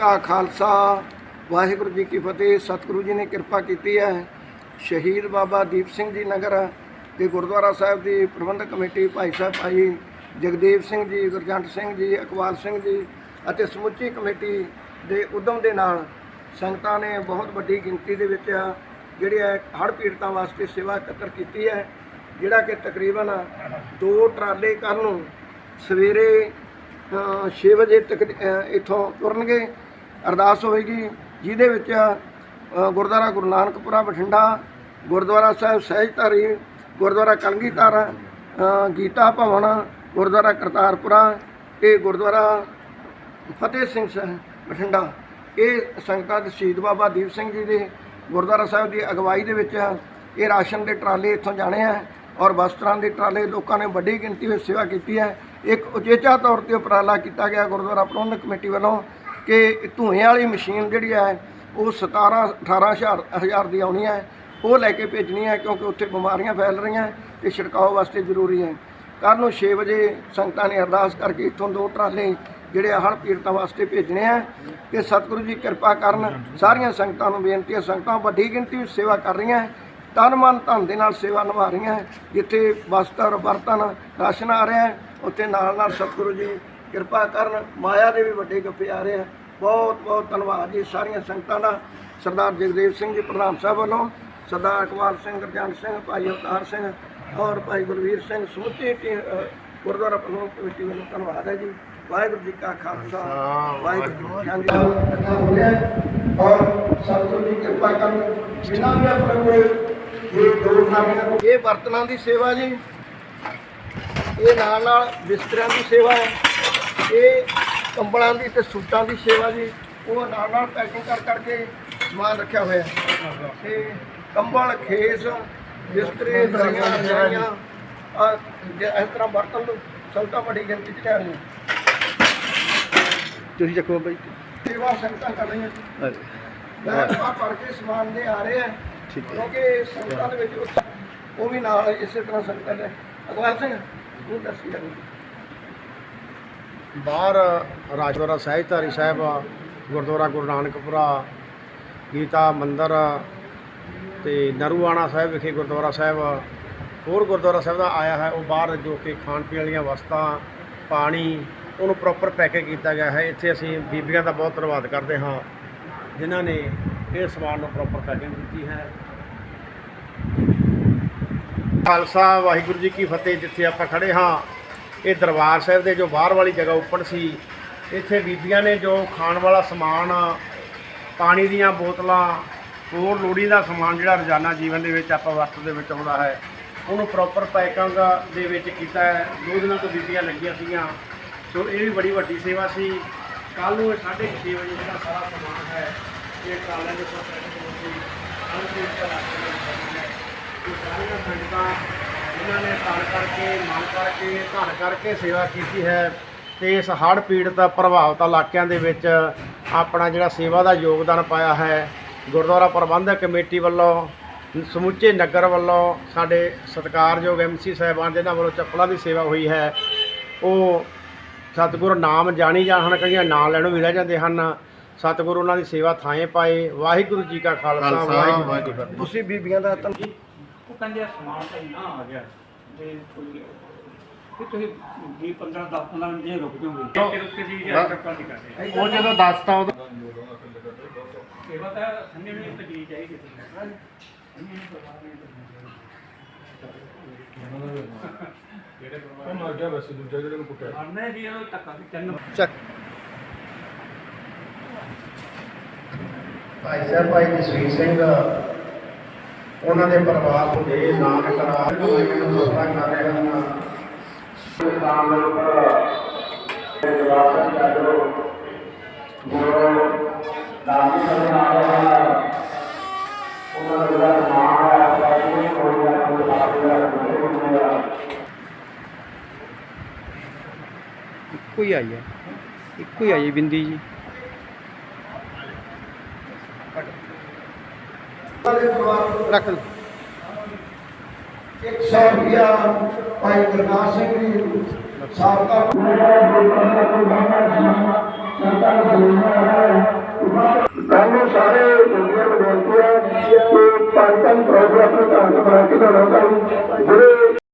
ਕਾ ਖਾਲਸਾ, ਵਾਹਿਗੁਰੂ ਜੀ ਕੀ ਫਤਿਹ, ਸਤਿਗੁਰੂ ਜੀ ਨੇ ਕਿਰਪਾ ਕੀਤੀ ਹੈ। ਸ਼ਹੀਦ ਬਾਬਾ ਦੀਪ ਸਿੰਘ ਜੀ ਨਗਰ ਤੇ ਗੁਰਦੁਆਰਾ ਸਾਹਿਬ ਦੀ ਪ੍ਰਬੰਧਕ ਕਮੇਟੀ ਭਾਈ ਸਾਹਿਬ ਭਾਈ ਜਗਦੇਵ ਸਿੰਘ ਜੀ, ਗੁਰਜੰਟ ਸਿੰਘ ਜੀ, ਇਕਬਾਲ ਸਿੰਘ ਜੀ ਅਤੇ ਸਮੁੱਚੀ ਕਮੇਟੀ ਦੇ ਉਦਮ ਦੇ ਨਾਲ ਸੰਗਤਾਂ ਨੇ ਬਹੁਤ ਵੱਡੀ ਗਿਣਤੀ ਦੇ ਵਿੱਚ ਜਿਹੜੇ ਹੈ, ਹੜ੍ਹ ਪੀੜਤਾਂ ਵਾਸਤੇ ਸੇਵਾ ਇਕੱਤਰ ਕੀਤੀ ਹੈ, ਜਿਹੜਾ ਕਿ ਤਕਰੀਬਨ ਦੋ ਟਰਾਲੇ ਕੱਲ੍ਹ ਨੂੰ ਸਵੇਰੇ 6 ਵਜੇ ਤੱਕ ਇੱਥੋਂ ਤੁਰਨਗੇ। ਅਰਦਾਸ ਹੋਵੇਗੀ, ਜਿਹਦੇ ਵਿੱਚ ਗੁਰਦੁਆਰਾ ਗੁਰੂ ਨਾਨਕਪੁਰਾ ਬਠਿੰਡਾ, ਗੁਰਦੁਆਰਾ ਸਾਹਿਬ ਸਹਿਜਧਾਰੀ, ਗੁਰਦੁਆਰਾ ਕਲਗੀਧਰ ਗੀਤਾ ਭਵਨ, ਗੁਰਦੁਆਰਾ ਕਰਤਾਰਪੁਰਾ ਤੇ ਗੁਰਦੁਆਰਾ ਫਤਿਹ ਸਿੰਘ ਸਾਹਿਬ ਬਠਿੰਡਾ। ਇਹ ਸੰਗਤਾਂ ਦੇ ਸ਼ਹੀਦ ਬਾਬਾ ਦੀਪ ਸਿੰਘ ਜੀ ਦੇ ਗੁਰਦੁਆਰਾ ਸਾਹਿਬ ਦੀ ਅਗਵਾਈ ਦੇ ਵਿੱਚ ਇਹ ਰਾਸ਼ਨ ਦੇ ਟਰਾਲੇ ਇੱਥੋਂ ਜਾਣੇ ਆ ਔਰ ਵਸਤਰਾਂ ਦੇ ਟਰਾਲੇ ਲੋਕਾਂ ਨੇ ਵੱਡੀ ਗਿਣਤੀ ਵਿੱਚ ਸੇਵਾ ਕੀਤੀ ਹੈ। ਇੱਕ ਉਚੇਚਾ ਤੌਰ ਤੇ ਉਪਰਾਲਾ ਕੀਤਾ ਗਿਆ ਗੁਰਦੁਆਰਾ ਪ੍ਰਬੰਧਕ ਕਮੇਟੀ ਵੱਲੋਂ ਕਿ ਧੂਏ ਵਾਲੀ ਮਸ਼ੀਨ ਜਿਹੜੀ ਹੈ, ਉਹ 17 18000 ਹਜ਼ਾਰ ਦੀ ਆਉਣੀ ਹੈ। ਉਹ ਲੈ ਕੇ ਭੇਜਣੀ ਹੈ ਕਿਉਂਕਿ ਉੱਥੇ ਬਿਮਾਰੀਆਂ ਫੈਲ ਰਹੀਆਂ ਤੇ ਛਿੜਕਾਓ ਵਾਸਤੇ ਜ਼ਰੂਰੀ ਹੈ। ਕੱਲ੍ਹ ਨੂੰ 6 ਵਜੇ ਸੰਗਤਾਂ ਨੇ ਅਰਦਾਸ ਕਰਕੇ ਇੱਥੋਂ ਦੋ ਟਰਾਲੇ ਜਿਹੜੇ ਹੜ੍ਹ ਪੀੜਤਾਂ ਵਾਸਤੇ ਭੇਜਣੇ ਆ। ਕਿ ਸਤਿਗੁਰੂ ਜੀ ਕਿਰਪਾ ਕਰਨ, ਸਾਰੀਆਂ ਸੰਗਤਾਂ ਨੂੰ ਬੇਨਤੀ ਹੈ, ਸੰਗਤਾਂ ਵੱਡੀ ਗਿਣਤੀ ਵਿੱਚ ਸੇਵਾ ਕਰ ਰਹੀਆਂ ਤਨ ਮਨ ਧਨ ਦੇ ਨਾਲ ਸੇਵਾ ਨਿਭਾ ਰਹੀਆਂ ਜਿੱਥੇ ਵਸਤਰ, ਬਰਤਨ ਰਾਸ਼ਨ ਆ ਰਿਹਾ ਹੈ, ਉੱਥੇ ਨਾਲ ਨਾਲ ਸਤਿਗੁਰੂ ਜੀ ਕਿਰਪਾ ਕਰਨ, ਮਾਇਆ ਦੇ ਵੀ ਵੱਡੇ ਗੱਫੇ ਆ ਰਹੇ ਆ। ਬਹੁਤ ਬਹੁਤ ਧੰਨਵਾਦ ਜੀ ਸਾਰੀਆਂ ਸੰਗਤਾਂ ਦਾ। ਸਰਦਾਰ ਜਗਦੇਵ ਸਿੰਘ ਜੀ ਪ੍ਰਧਾਨ ਸਾਹਿਬ ਵੱਲੋਂ ਸਰਦਾਰ ਇਕਬਾਲ ਸਿੰਘ ਗੁਰਜੰਟ ਸਿੰਘ ਭਾਈ ਅਵਤਾਰ ਸਿੰਘ ਔਰ ਭਾਈ ਗੁਰਵੀਰ ਸਿੰਘ ਸਮੁੱਚੀ ਗੁਰਦੁਆਰਾ ਪ੍ਰਬੰਧਕ ਕਮੇਟੀ ਵੱਲੋਂ ਧੰਨਵਾਦ ਹੈ ਜੀ। ਵਾਹਿਗੁਰੂ ਜੀ ਕਾ ਖਾਲਸਾ ਵਾਹਿਗੁਰੂ ਜੀ ਕੀ ਫਤਿਹ। ਔਰ ਸਤਿਗੁਰੂ ਜੀ ਕਿਰਪਾ ਕਰਨ ਜਿਨ੍ਹਾਂ ਵੀ ਆਪਣੇ ਕੋਲ ਇਹ ਦੋ ਇਹ ਬਰਤਨਾਂ ਦੀ ਸੇਵਾ ਜੀ। ਇਹ ਨਾਲ ਨਾਲ ਬਿਸਤਰਿਆਂ ਦੀ ਸੇਵਾ ਹੈ। ਇਹ ਕੰਬਲਾਂ ਦੀ ਤੇ ਸੂਟਾਂ ਦੀ ਸੇਵਾ ਜੀ ਉਹ ਨਾਲ ਨਾਲ ਪੈਕਿੰਗ ਕਰ ਕਰਕੇ ਸਮਾਨ ਰੱਖਿਆ ਹੋਇਆ। ਹੈ ਤੇ ਕੰਬਲ ਖੇਸ ਬਿਸਤਰੇ ਦਰੀਆਂ ਰਜਾਈਆਂ ਆ ਇਸ ਤਰ੍ਹਾਂ ਬਰਤਨ ਸੰਗਤਾਂ ਵੱਡੀ ਗਿਣਤੀ ਚ ਲਿਆ ਰਹੀਆਂ ਤੁਸੀਂ ਚੱਕੋ ਬਾਈ। ਸੇਵਾ ਸੰਗਤਾਂ ਕਰ ਰਹੀਆਂ ਮੈਂ ਆ ਪੜ ਕੇ ਸਮਾਨ ਦੇ ਆ ਰਹੇ ਆ ਠੀਕ ਹੈ। ਕਿਉਂਕਿ ਸੰਗਤਾਂ ਦੇ ਵਿੱਚ ਉਹ ਵੀ ਨਾਲ ਇਸੇ ਤਰ੍ਹਾਂ ਸੰਗਤਾਂ ਨੇ ਅਗਵਾਲ ਸਿੰਘ ਨੂੰ ਦੱਸੀ ਜਾਂਦੀ ਬਾਹਰ ਰਾਜਦੁਆਰਾ ਸਹਿਜਧਾਰੀ ਸਾਹਿਬ, ਗੁਰਦੁਆਰਾ ਗੁਰੂ ਨਾਨਕਪੁਰਾ, ਗੀਤਾ ਮੰਦਿਰ ਤੇ ਨਰੂਆਣਾ ਸਾਹਿਬ ਵਿਖੇ ਗੁਰਦੁਆਰਾ ਸਾਹਿਬ, ਹੋਰ ਗੁਰਦੁਆਰਾ ਸਾਹਿਬ ਦਾ ਆਇਆ ਹੈ। ਉਹ ਬਾਹਰ ਜੋ ਕਿ ਖਾਣ ਪੀਣ ਵਾਲੀਆਂ ਵਸਤਾਂ, ਪਾਣੀ, ਉਹਨੂੰ ਪ੍ਰੋਪਰ ਪੈਕੇਜ ਕੀਤਾ ਗਿਆ ਹੈ। ਇੱਥੇ ਅਸੀਂ ਬੀਬੀਆਂ ਦਾ ਬਹੁਤ ਧੰਨਵਾਦ ਕਰਦੇ ਹਾਂ, ਜਿਨ੍ਹਾਂ ਨੇ ਇਹ ਸਮਾਨ ਨੂੰ ਪ੍ਰੋਪਰ ਪੈਕਿੰਗ ਕੀਤੀ ਹੈ। ਖਾਲਸਾ ਵਾਹਿਗੁਰੂ ਜੀ ਕੀ ਫਤਿਹ। ਜਿੱਥੇ ਆਪਾਂ ਖੜੇ ਹਾਂ ਇਹ ਦਰਬਾਰ ਸਾਹਿਬ ਦੇ ਜੋ ਬਾਹਰ ਵਾਲੀ ਜਗ੍ਹਾ ਉੱਪਰ ਸੀ, ਇੱਥੇ ਬੀਬੀਆਂ ਨੇ ਜੋ ਖਾਣ ਵਾਲਾ ਸਮਾਨ ਪਾਣੀ ਦੀਆਂ ਬੋਤਲਾਂ, ਹੋਰ ਲੋੜੀਂਦਾ ਸਮਾਨ ਜਿਹੜਾ ਰੋਜ਼ਾਨਾ ਜੀਵਨ ਦੇ ਵਿੱਚ ਆਪਾਂ ਵਰਤ ਦੇ ਵਿੱਚ ਆਉਂਦਾ ਹੈ, ਉਹਨੂੰ ਪ੍ਰੋਪਰ ਪੈਕਿੰਗ ਦੇ ਵਿੱਚ ਕੀਤਾ ਹੈ। ਦੋ ਦਿਨਾਂ ਤੋਂ ਬੀਬੀਆਂ ਲੱਗੀਆਂ ਸੀਗੀਆਂ। ਸੋ ਇਹ ਵੀ ਬੜੀ ਵੱਡੀ ਸੇਵਾ ਸੀ। ਕੱਲ ਨੂੰ 6:30 ਵਜੇ ਜਿਹੜਾ ਸਾਰਾ ਸਮਾਨ ਹੈ, ਇਹ ਟਰਾਲਿਆਂ ਦੇ ਉੱਪਰ ਪੈਕਿੰਗ ਹੋ ਕੇ ਅੰਤਿਮ ਤੱਕ ਹੈ, ਇਹ ਸਾਰੀਆਂ ਸੰਗਤਾਂ ਜਿਨ੍ਹਾਂ ਨੇ ਤਨ ਕਰਕੇ ਮਨ ਕਰਕੇ ਧਨ ਕਰਕੇ ਸੇਵਾ ਕੀਤੀ ਹੈ ਤੇ ਇਸ ਹੜ੍ਹ ਪੀੜਤ ਪ੍ਰਭਾਵਿਤ ਇਲਾਕਿਆਂ ਦੇ ਵਿੱਚ ਆਪਣਾ ਜਿਹੜਾ ਸੇਵਾ ਦਾ ਯੋਗਦਾਨ ਪਾਇਆ ਹੈ ਗੁਰਦੁਆਰਾ ਪ੍ਰਬੰਧਕ ਕਮੇਟੀ ਵੱਲੋਂ ਸਮੁੱਚੇ ਨਗਰ ਵੱਲੋਂ ਸਾਡੇ ਸਤਿਕਾਰਯੋਗ ਐਮਸੀ ਸਾਹਿਬਾਨ ਜਿਨ੍ਹਾਂ ਵੱਲੋਂ ਚੱਪਲਾਂ ਦੀ ਸੇਵਾ ਹੋਈ ਹੈ ਉਹ ਸਤਿਗੁਰੂ ਨਾਮ ਜਾਣੀ ਜਾਣ ਹਨ ਕਈਆਂ ਨਾਂ ਲੈਣੋਂ ਵੀ ਰਹਿ ਜਾਂਦੇ ਹਨ ਸਤਿਗੁਰੂ ਉਹਨਾਂ ਦੀ ਸੇਵਾ ਥਾਂਏ ਪਾਏ ਵਾਹਿਗੁਰੂ ਜੀ ਕਾ ਖਾਲਸਾ ਵਾਹਿਗੁਰੂ ਜੀ ਕੀ ਫਤਿਹ। ਤੁਸੀਂ ਬੀਬੀਆਂ ਦਾ ਉਹ ਕਹਿੰਦੇ ਆ ਸਮਾਨ ਤਾਂ ਇੰਨਾ ਆ ਗਿਆ ਤੇ ਕੋਈ ਕਿ ਤੁਸੀਂ 20 15 10 15 ਮਿੰਟ ਜੇ ਰੁਕ ਜਾਓਗੇ। ਕਿ ਰੁਕ ਕੇ ਜੀ ਚੱਕਰ ਨਹੀਂ ਕਰਦੇ। ਉਹ ਜਦੋਂ ਦੱਸਤਾ ਉਦੋਂ ਸੇਵਾ ਤਾਂ ਸੰਨੇ ਵੀ ਤਕਲੀਫ ਚਾਹੀਦੀ ਸੀ। ਉਹ ਮਰ ਗਿਆ ਵੈਸੇ ਦੂਜਾ ਜਿਹੜੇ ਨੂੰ ਕੁੱਟਿਆ। ਮਰਨੇ ਜੀ ਉਹ ਵੀ ਤਿੰਨ ਚੱਕ। ਭਾਈ ਸਾਹਿਬ ਭਾਈ ਜਸਵੀਰ ਸਿੰਘ ਉਹਨਾਂ ਦੇ ਪਰਿਵਾਰ ਨੂੰ ਦੇ ਨਾਮ ਕਰਾ ਨੂੰ ਸੋਚਾ ਕਰ ਰਹੇ ਹਨ ਨਾਮ ਦੇ ਉੱਪਰ ਜਵਾਬ ਕਰ ਦਿਓ। ਗੁਰੂ ਨਾਮ ਦੀ ਰਿਹਾ ਹੈ ਉਹਨਾਂ ਦਾ ਨਾਮ ਹੈ ਆਪਣੀ ਕੋਈ ਨਾ ਕੋਈ ਬਾਤ ਦਾ ਕੋਈ ਹੀ ਆਈ ਹੈ। ਇੱਕੋ ਹੀ ਆਈ ਹੈ ਬਿੰਦੀ ਜੀ। ਰੱਖ ਲਓ। 100 ਰੁਪਿਆ ਭਾਈ ਗੁਰਨਾਮ ਸਿੰਘ ਜੀ ਸਾਬਕਾ ਸਾਨੂੰ ਸਾਰੇ ਦੁਨੀਆ ਨੂੰ ਬੇਨਤੀ ਹੈ ਕਿ ਪੰਜ ਪੰਜ ਪ੍ਰੋਗਰਾਮ ਨੂੰ ਕਾਂਗਰਸ ਬਣਾ ਕੇ ਲਾਉਣਾ ਚਾਹੀਦਾ।